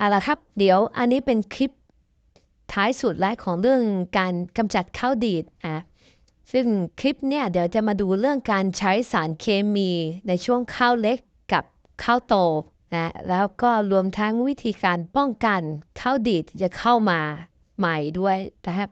เอาละครับ เดี๋ยวอันนี้เป็นคลิปท้ายสุดและของเรื่องการกำจัดข้าวดีดอะซึ่งคลิปเนี่ยเดี๋ยวจะมาดูเรื่องการใช้สารเคมีในช่วงข้าวเล็กกับข้าวโตนะแล้วก็รวมทั้งวิธีการป้องกันข้าวดีดจะเข้ามาใหม่ด้วยนะครับ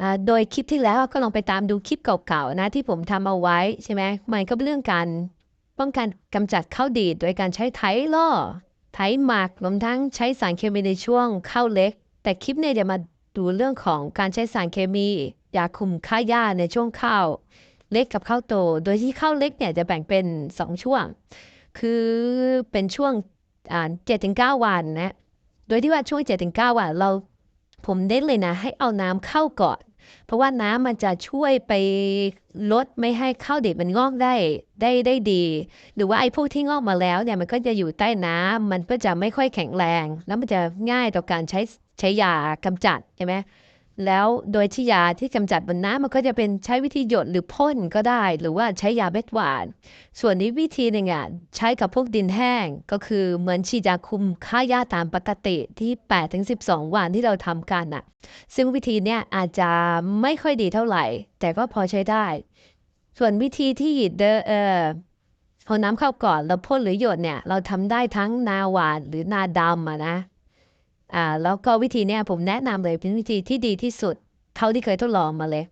อ่าโดยคลิปที่แล้วก็ลองไปตามดูคลิปเก่าๆนะที่ผมทำเอาไว้ใช่ไหมมันก็เป็นเรื่องการป้องกันกำจัดข้าวดีดโดยการใช้ไถล่อ ไถหมักรวมทั้งใช้สารเคมีในช่วงข้าวเล็ก แต่คลิปเนี่ยจะมาดูเรื่องของการใช้สารเคมียาคุมค่าหญ้าในช่วงข้าวเล็กกับข้าวโต โดยที่ข้าวเล็กเนี่ยจะแบ่งเป็น 2 ช่วง คือเป็นช่วงอ่าเจ็ดถึงเก้าวันนะ โดยที่ว่าช่วงเจ็ดถึงเก้าวันเราผมเน้นเลยนะ ให้เอาน้ำเข้าก่อน เพราะว่าน้ำมันจะช่วยไปลดไม่ให้ข้าวดิบมันงอกได้ได้ได้ดี หรือว่าไอ้พวกที่งอกมาแล้วเนี่ยมันก็จะอยู่ใต้น้ำมันก็จะไม่ค่อยแข็งแรง แล้วมันจะง่ายต่อการใช้ใช้ยากำจัดใช่ไหม แล้วโดยที่ยาที่กำจัดบนน้ำมันก็จะเป็นใช้วิธีหยดหรือพ่นก็ได้ หรือว่าใช้ยาเม็ดหวาน ส่วนนี้วิธีหนึ่งอะใช้กับพวกดินแห้ง ก็คือเหมือนฉีดยาคุมค่าหญ้าตามปกติที่8ถึง12 วันที่เราทำกันอะ ซึ่งวิธีเนี้ยอาจจะไม่ค่อยดีเท่าไหร่ แต่ก็พอใช้ได้ ส่วนวิธีที่เดอเออเอาน้ำเข้าก่อนแล้วพ่นหรือหยดเนี่ยเราทำได้ทั้งนาหวานหรือนาดำอะนะ อ่าแล้วก็วิธีเนี้ยผมแนะนำเลยเป็นวิธีที่ดีที่สุด เท่าที่เคยทดลองมาเลย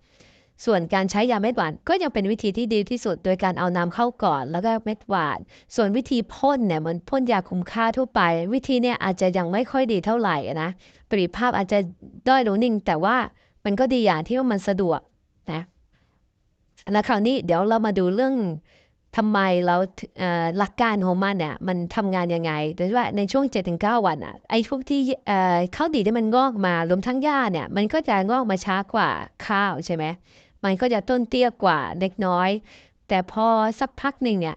ส่วนการใช้ยาเม็ดหวานก็ยังเป็นวิธีที่ดีที่สุด โดยการเอาน้ำเข้าก่อนแล้วก็เม็ดหวาน ส่วนวิธีพ่นเนี่ยเหมันพ่นยาคุมค่าทั่วไป วิธีเนี่ยอาจจะยังไม่ค่อยดีเท่าไหร่นะปริภาพอาจจะด้อยลงนิ่ง แต่ว่ามันก็ดีอย่างที่ว่ามันสะดวกนะแล้วคราวนี้เดี๋ยวเรามาดูเรื่อง ทำไมเราหลักการของมันเนี่ยมันทำงานยังไงโดยว่าในช่วง 7-9 วันอะไอ้พวกที่เข้าวดีที่มันงอกมารวมทั้งหญ้าเนี่ยมันก็จะงอกมาช้ากว่าข้าวใช่ไหมมันก็จะต้นเตี้ยกว่าเล็กน้อย แต่พอสักพักหนึ่งเนี่ย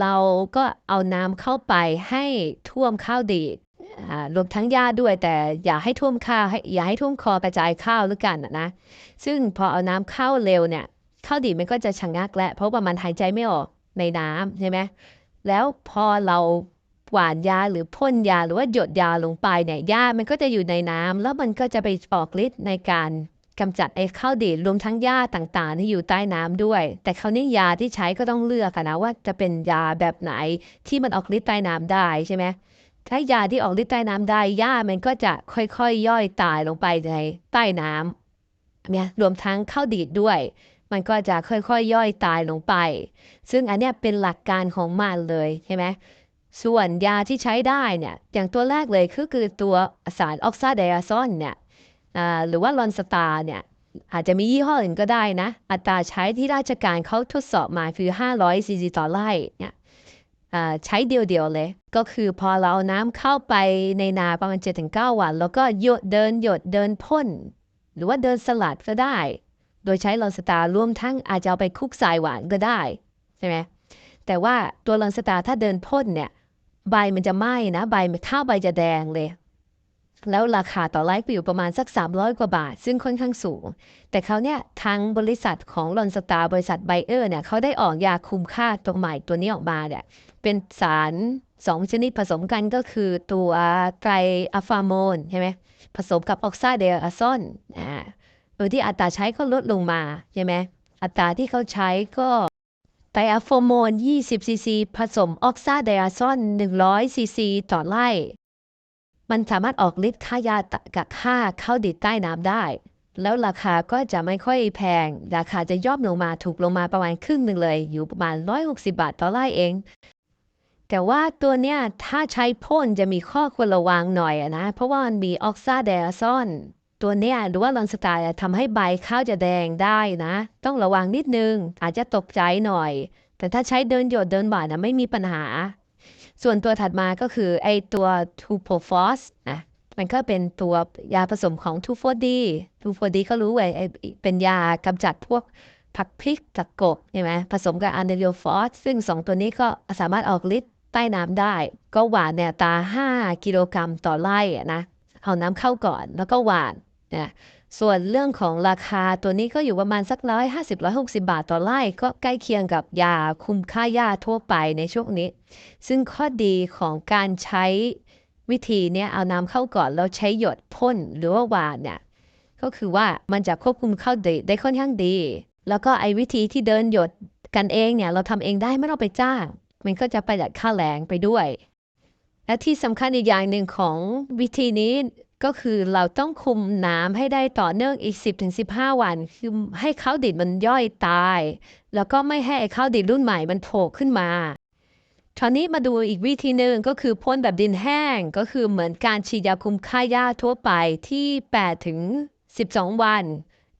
เราก็เอาน้ำเข้าไปให้ท่วมข้าวดีรวมทั้งหญ้าด้วย แต่อย่าให้ท่วมข้าวให้อย่าให้ท่วมคอกระจายข้าวแล้วกันนะนะซึ่งพอเอาน้ำเข้าเร็วเนี่ย ข้าวดีดมันก็จะชะงักแล้วเพราะว่ามันหายใจไม่ออกในน้ำใช่ไหมแล้วพอเราหวานยาหรือพ่นยาหรือว่าหยดยาลงไปเนี่ยยามันก็จะอยู่ในน้ำแล้วมันก็จะไปออกฤทธิ์ในการกำจัดไอ้ข้าวดีดรวมทั้งหญ้าต่างๆ ที่อยู่ใต้น้ำด้วย แต่คราวนี้ยาที่ใช้ก็ต้องเลือกนะว่าจะเป็นยาแบบไหนที่มันออกฤทธิ์ใต้น้ำได้ใช่ไหมถ้ายาที่ออกฤทธิ์ใต้น้ำได้หญ้ามันก็จะค่อยๆย่อยตายลงไปในใต้น้ำเนี่ยรวมทั้งข้าวดีดด้วย มันก็จะค่อยๆย่อยตายลงไป ซึ่งอันเนี้ยเป็นหลักการของมันเลยใช่ไหมส่วนยาที่ใช้ได้เนี่ยอย่างตัวแรกเลยคือคือตัวสารออกซาไดอะซอนเนี่ยหรือว่าลอนสตาร์เนี่ยอาจจะมียี่ห้ออื่นก็ได้นะ อัตราใช้ที่ราชการเขาทดสอบมาคือ 500ซีซีต่อไร่เนี่ยใช้เดียวๆเลย ก็คือพอเราเอาน้ำเข้าไปในนาประมาณ 7-9 วัน แล้วก็หยดเดินหยดเดินพ่น หรือว่าเดินสลัดก็ได้ โดยใช้ลอนสตาร์รวมทั้งอาจจะเอาไปคุกสายหวานก็ได้ใช่ไหมแต่ว่าตัวลอนสตาร์ถ้าเดินพ่นเนี่ยใบมันจะไหม้นะใบข้าวใบจะแดงเลย แล้วราคาต่อไลฟ์ก็อยู่ประมาณสัก 300 กว่าบาท ซึ่งค่อนข้างสูง แต่เขาเนี่ยทางบริษัทของลอนสตาร์บริษัทไบเออร์เนี่ยเขาได้ออกยาคุมค่าตัวใหม่ตัวนี้ออกมาเนี่ยเป็นสารสองชนิดผสมกันก็คือตัวไตรอะฟาโมนใช่ไหมผสมกับออกซาเดออะซอนอ่า โดยที่อัตราใช้ก็ลดลงมาใช่ไหมอัตราที่เขาใช้ก็ไตรอะโฟโมน 20 ซีซี ผสมออกซาเดอะซอน 100 ซีซี ต่อไร่มันสามารถออกฤทธิ์ฆ่ายากับฆ่าเข้าดิดใต้น้ำได้ แล้วราคาก็จะไม่ค่อยแพง ราคาจะย่อมลงมาถูกลงมาประมาณครึ่งหนึ่งเลย อยู่ประมาณ 160 บาทต่อไร่เอง แต่ว่าตัวเนี้ยถ้าใช้พ่นจะมีข้อควรระวังหน่อยนะ เพราะว่ามันมีออกซาเดอะซอน ตัวเนี้ยหรือว่าลอนสไตล์ทำให้ใบข้าวจะแดงได้นะ ต้องระวังนิดนึง อาจจะตกใจหน่อย แต่ถ้าใช้เดินหยดเดินหวานนะไม่มีปัญหา ส่วนตัวถัดมาก็คือไอตัว t u p o p h o s นะมันก็เป็นตัวยาผสมของ t u f o d 2 4 d ก็รู้ไว้ไอเป็นยากำจัดพวกผักพริกตะกบใช่ไหมผสมกับ a n e l o f o s ซึ่ง2ตัวนี้ก็สามารถออกฤทธิ์ใต้น้ำได้ ก็หวานเนี่ยตา 5 กิโลกรัมต่อไร่อะนะเอาน้ำเข้าก่อนแล้วก็หวาน นะส่วนเรื่องของราคาตัวนี้ก็อยู่ประมาณสักร้อยห้าสิบร้อยหกสิบาทต่อไร่ก็ใกล้เคียงกับยาคุมค่าหญ้าทั่วไปในช่วงนี้ ซึ่งข้อดีของการใช้วิธีเนี้ยเอาน้ำเข้าก่อนแล้วใช้หยดพ่นหรือว่าวานเนี่ยก็คือว่ามันจะควบคุมข้าวดีได้ค่อนข้างดี แล้วก็ไอ้วิธีที่เดินหยดกันเองเนี่ยเราทำเองได้ไม่ต้องไปจ้าง มันก็จะประหยัดค่าแรงไปด้วย และที่สำคัญอีกอย่างหนึ่งของวิธีนี้ ก็คือเราต้องคุมน้ำให้ได้ต่อเนื่องอีก 10-15 วัน คือให้ข้าวดิบมันย่อยตาย แล้วก็ไม่ให้ข้าวดิบรุ่นใหม่มันโผล่ขึ้นมาคราวนี้มาดูอีกวิธีหนึ่งก็คือพ่นแบบดินแห้ง ก็คือเหมือนการฉีดยาคุมค่าหญ้าทั่วไปที่8ถึง12 วัน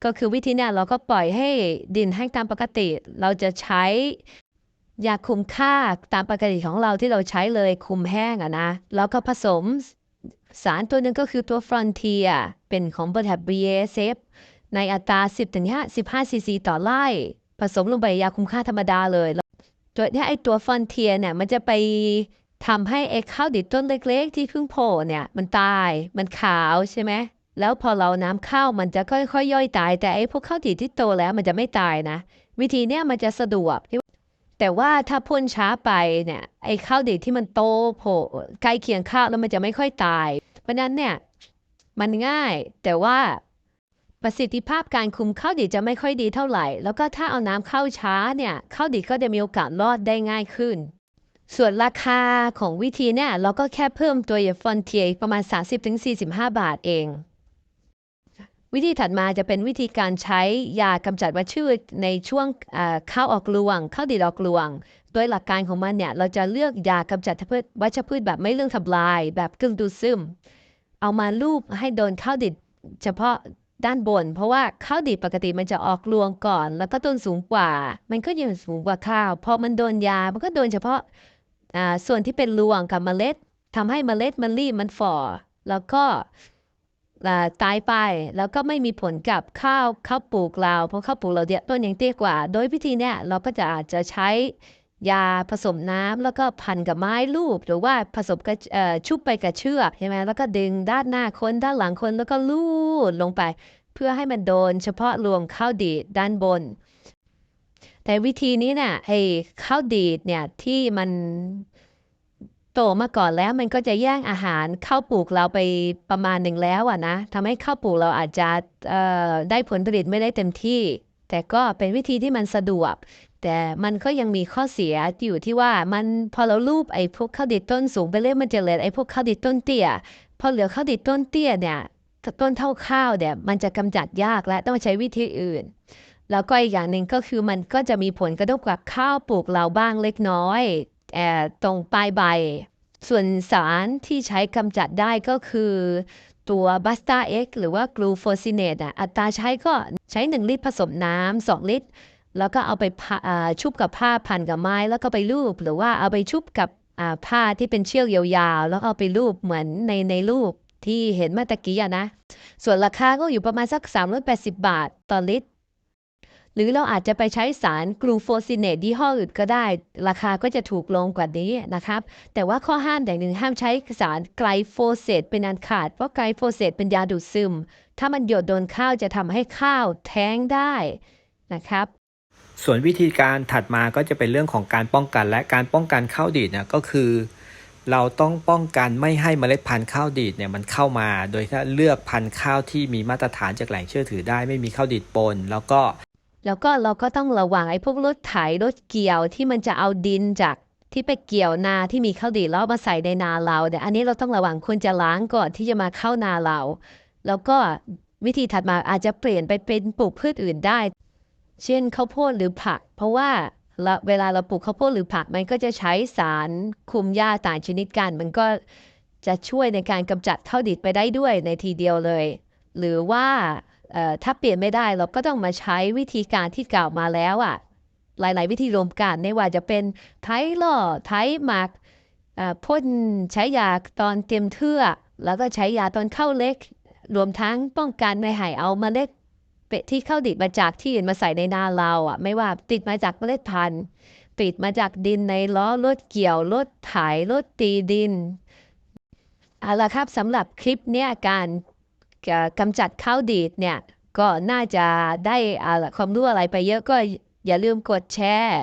ก็คือวิธีนี้เราก็ปล่อยให้ดินแห้งตามปกติ เราจะใช้ยาคุมค่าตามปกติของเราที่เราใช้เลยคุมแห้งอะนะ แล้วก็ผสม สารตัวหนึ่งก็คือตัว Frontier เป็นของบริษัท BASF ในอัตรา 10-15ซีซีต่อไร่ ผสมลงไปยาคุมค่าธรรมดาเลยตัวนี้ไอตัว Frontier เนี่ยมันจะไปทำให้ไอข้าวดิบต้นเล็กๆ ที่เพิ่งโผล่เนี่ยมันตายมันขาวใช่ไหมแล้วพอเราน้ำเข้ามันจะค่อยๆ ย่อยตาย แต่ไอพวกข้าวดิบที่โตแล้วมันจะไม่ตายนะ วิธีเนี้ยมันจะสะดวก แต่ว่าถ้าพ่นช้าไปเนี่ยไอ้ข้าวดิบที่มันโตโผล่ใกล้เคียงข้าวแล้วมันจะไม่ค่อยตาย เพราะนั้นเนี่ยมันง่ายแต่ว่าประสิทธิภาพการคุมข้าวดิบจะไม่ค่อยดีเท่าไหร่ แล้วก็ถ้าเอาน้ำเข้าช้าเนี่ยข้าวดิบก็จะมีโอกาสรอดได้ง่ายขึ้น ส่วนราคาของวิธีเนี่ยเราก็แค่เพิ่มตัวยาฟอนเทียประมาณ 30-45 บาทเอง วิธีถัดมาจะเป็นวิธีการใช้ยากำจัดวัชพืชในช่วงเข้าวออกรวงข้าวดีดออกรวง โดยหลักการของมันเนี่ยเราจะเลือกยากำจัดพืชวัชพืชแบบไม่เรื่องทำลาย แบบกึ่งดูดซึม เอามาลูบให้โดนข้าวดิบเฉพาะด้านบน เพราะว่าข้าวดิบปกติมันจะออกรวงก่อน แล้วก็ต้นสูงกว่า มันก็ยังสูงกว่าข้าวพอมันโดนยา มันก็โดนเฉพาะส่วนที่เป็นรวงกับเมล็ดทำให้เมล็ดมันรีบมันฝ่อแล้วก็ ตายไป แล้วก็ไม่มีผลกับข้าวข้าวปลูกเราเพราะข้าวปลูกเราเนี่ยต้นยังเตี้ยกว่า โดยวิธีเนี้ยเราก็จะอาจจะใช้ยาผสมน้ำแล้วก็พันกับไม้ลูบหรือว่าผสมกับชุบไปกับเชือกใช่ไหมแล้วก็ดึงด้านหน้าคนด้านหลังคนแล้วก็ลูดลงไป เพื่อให้มันโดนเฉพาะรวงข้าวดีดด้านบน แต่วิธีนี้เนี่ยไอ้ข้าวดีดเนี่ยที่มัน โตมาก่อนแล้วมันก็จะแย่งอาหารข้าวปลูกเราไปประมาณหนึ่งแล้วอะนะทำให้ข้าวปลูกเราอาจจะได้ผลผลิตไม่ได้เต็มที่ แต่ก็เป็นวิธีที่มันสะดวก แต่มันก็ยังมีข้อเสียอยู่ที่ว่ามันพอเราลูบไอ้พวกข้าวดิบต้นสูงไปเรื่อยมันจะเหลือไอ้พวกข้าวดิบต้นเตี้ยพอเหลือข้าวดิบต้นเตี้ยเนี่ยต้นเท่าข้าวเนี่ยมันจะกำจัดยากและต้องใช้วิธีอื่น แล้วก็อีกอย่างหนึ่งก็คือมันก็จะมีผลกระทบกับข้าวปลูกเราบ้างเล็กน้อย ตรงปลายใบ ส่วนสารที่ใช้กำจัดได้ก็คือตัวบัสตาเอ็กหรือว่ากลูโฟซินเนตอัตราใช้ก็ใช้ 1 ลิตรผสมน้ำ2ลิตร แล้วก็เอาไปชุบกับผ้าพันกับไม้ แล้วก็ไปลูบหรือว่าเอาไปชุบกับผ้าที่เป็นเชือกยาวๆ แล้วเอาไปลูบเหมือนในในรูปที่เห็นเมื่อตะกี้อะนะ ส่วนราคาก็อยู่ประมาณสัก 380 บาทต่อลิตร หรือเราอาจจะไปใช้สารกลูโฟซิเนตยี่ห้ออื่นก็ได้ ราคาก็จะถูกลงกว่านี้นะครับ แต่ว่าข้อห้ามอย่างหนึ่งห้ามใช้สารไกลโฟเสตเป็นอันขาด เพราะไกลโฟเสตเป็นยาดูดซึม ถ้ามันหยดโดนข้าวจะทำให้ข้าวแท้งได้นะครับส่วนวิธีการถัดมาก็จะเป็นเรื่องของการป้องกันและการป้องกันข้าวดีดนี่ยก็คือ เราต้องป้องกันไม่ให้เมล็ดพันธุ์ข้าวดีดเนี่ยมันเข้ามา โดยถ้าเลือกพันธุ์ข้าวที่มีมาตรฐานจากแหล่งเชื่อถือได้ ไม่มีข้าวดีดปน แล้วก็ แล้วก็เราก็ต้องระวังไอ้พวกรถไถรถเกี่ยวที่มันจะเอาดินจากที่ไปเกี่ยวนาที่มีข้าวดีแล้วมาใส่ในนาเราแต่อันนี้เราต้องระวังควรจะล้างก่อนที่จะมาเข้านาเรา แล้วก็วิธีถัดมาอาจจะเปลี่ยนไปเป็นปลูกพืชอื่นได้ เช่นข้าวโพดหรือผัก เพราะว่าเวลาเราปลูกข้าวโพดหรือผักมันก็จะใช้สารคุมหญ้าต่างชนิดกัน มันก็จะช่วยในการกำจัดข้าวดิบไปได้ด้วยในทีเดียวเลย หรือว่า ถ้าเปลี่ยนไม่ได้เราก็ต้องมาใช้วิธีการที่กล่าวมาแล้วอะ่ะ หลาย ๆ วิธีรวมกันไม่ว่าจะเป็นไถล่อไถหมักพ่นใช้ยาตอนเตรียมเทือแล้วก็ใช้ยาตอนเข้าเล็ก รวมทั้งป้องกันไม่ให้เอามาเล็ดเป็ดที่เข้าดิบมาจากที่อื่นมาใส่ในนาเราอะ ไม่ว่าติดมาจากเมล็ดพันธุ์ติดมาจากดินในล้อรถเกี่ยวรถไถรถตีดินเอาละครับสำหรับคลิปเนี้ยการ กำจัดข้าวดีดเนี่ยก็น่าจะได้ความรู้อะไรไปเยอะก็อย่าลืมกดแชร์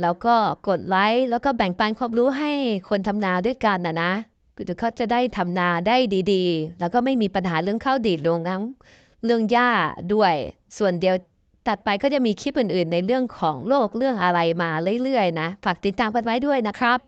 แล้วก็กดไลค์แล้วก็แบ่งปันความรู้ให้คนทำนาด้วยกันนะนะคือเขาจะได้ทำนาได้ดีๆ แล้วก็ไม่มีปัญหาเรื่องข้าวดีดลงน้ำเรื่องหญ้าด้วย ส่วนเดียวตัดไปก็จะมีคลิปอื่นๆ ในเรื่องของโลกเรื่องอะไรมาเรื่อยๆ นะ ฝากติดตามกันไว้ด้วยนะครับ